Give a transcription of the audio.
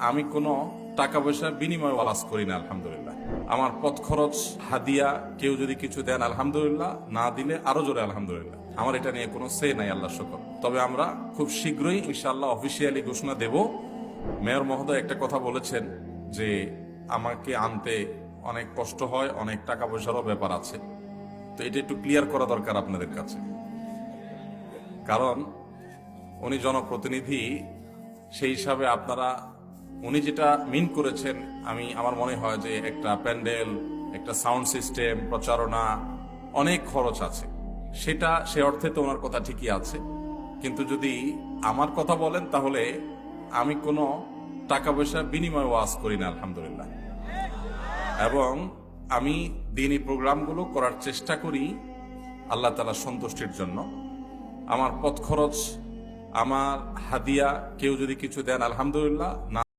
আমি কোনো টাকা পয়সা বিনিময় ওয়ালাস করি না, আলহামদুলিল্লাহ। আমার পথ খরচ, হাদিয়া, কেউ যদি কিছু দেন, আলহামদুলিল্লাহ। না দিলে আরও জোরে, আলহামদুলিল্লাহ। আমার এটা নিয়ে কোনো সে নাই আল্লাহ শকর। তবে আমরা খুব শীঘ্রই ইনশাল্লাহ অফিসিয়ালি ঘোষণা দেব। মেয়র মহোদয় একটা কথা বলেছেন যে, আমাকে আনতে অনেক কষ্ট হয়, অনেক টাকা পয়সারও ব্যাপার আছে। তো এটা একটু ক্লিয়ার করা দরকার আপনাদের কাছে। কারণ, উনি জনপ্রতিনিধি, সেই হিসাবে আপনারা উনি যেটা মিন করেছেন, আমি, আমার মনে হয় যে একটা প্যান্ডেল, একটা সাউন্ড সিস্টেম প্রচারণা অনেক খরচ আছে। সেটা, সে অর্থে তো ওনার কথা ঠিকই আছে। কিন্তু যদি আমার কথা বলেন, তাহলে আমি কোনো টাকা পয়সা বিনিময় ওয়াজ করি না, আলহামদুলিল্লাহ। এবং আমি দিনই প্রোগ্রামগুলো করার চেষ্টা করি আল্লাহ তালা সন্তুষ্টির জন্য। আমার পথ খরচ, আমার হাদিয়া, কেউ যদি কিছু দেন, আলহামদুলিল্লাহ, না